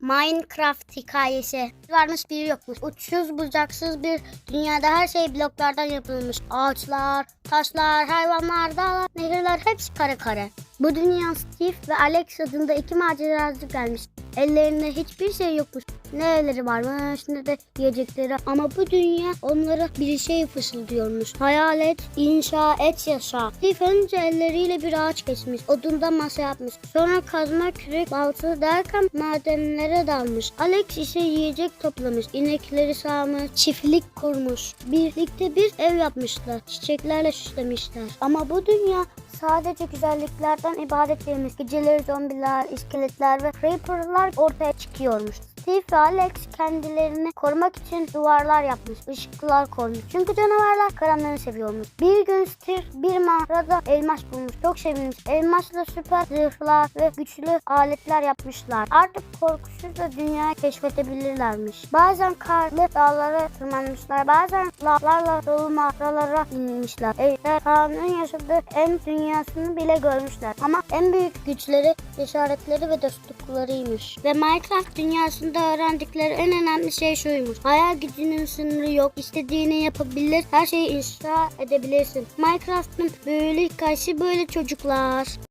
Minecraft hikayesi. Varmış biri yokmuş. Uçsuz bucaksız bir dünyada her şey bloklardan yapılmış. Ağaçlar, taşlar, hayvanlar, dağlar, nehirler hepsi kare kare. Bu dünya Steve ve Alex adında iki maceracı gelmiş. Ellerinde hiçbir şey yokmuş. Ne evleri varmış ne de yiyecekleri ama bu dünya onlara bir şey fısıldıyormuş. Hayal et, inşa et, yaşa. Steve önce elleriyle bir ağaç kesmiş. Odundan masa yapmış. Sonra kazma, kürek, balta derken madenlere dalmış. Alex ise yiyecek toplamış. İnekleri sağmış, çiftlik kurmuş. Birlikte bir ev yapmışlar. Çiçeklerle süslemişler. Ama bu dünya sadece güzelliklerden ibaret değilmiş. Geceleri zombiler, iskeletler ve creeperlar ortaya çıkıyormuş. Steve ve Alex kendilerini korumak için duvarlar yapmış, ışıklar koymuş. Çünkü canavarlar karanlığı seviyormuş. Bir gün Steve bir mağarada elmas bulmuş. Çok sevinmiş. Elmasla süper zırhlar ve güçlü aletler yapmışlar. Artık korkusuzca dünyayı keşfedebilirlermiş. Bazen karlı dağlara tırmanmışlar. Bazen lavlarla dolu mağaralara inmişler. Ejderhanın yaşadığı en dünyasını bile görmüşler. Ama en büyük güçleri, cesaretleri ve dostluklarıymış. Ve Minecraft dünyasında öğrendikleri en önemli şey şuymuş. Hayal gücünün sınırı yok. İstediğini yapabilir. Her şeyi inşa edebilirsin. Minecraft'ın büyülü hikayesi böyle çocuklar.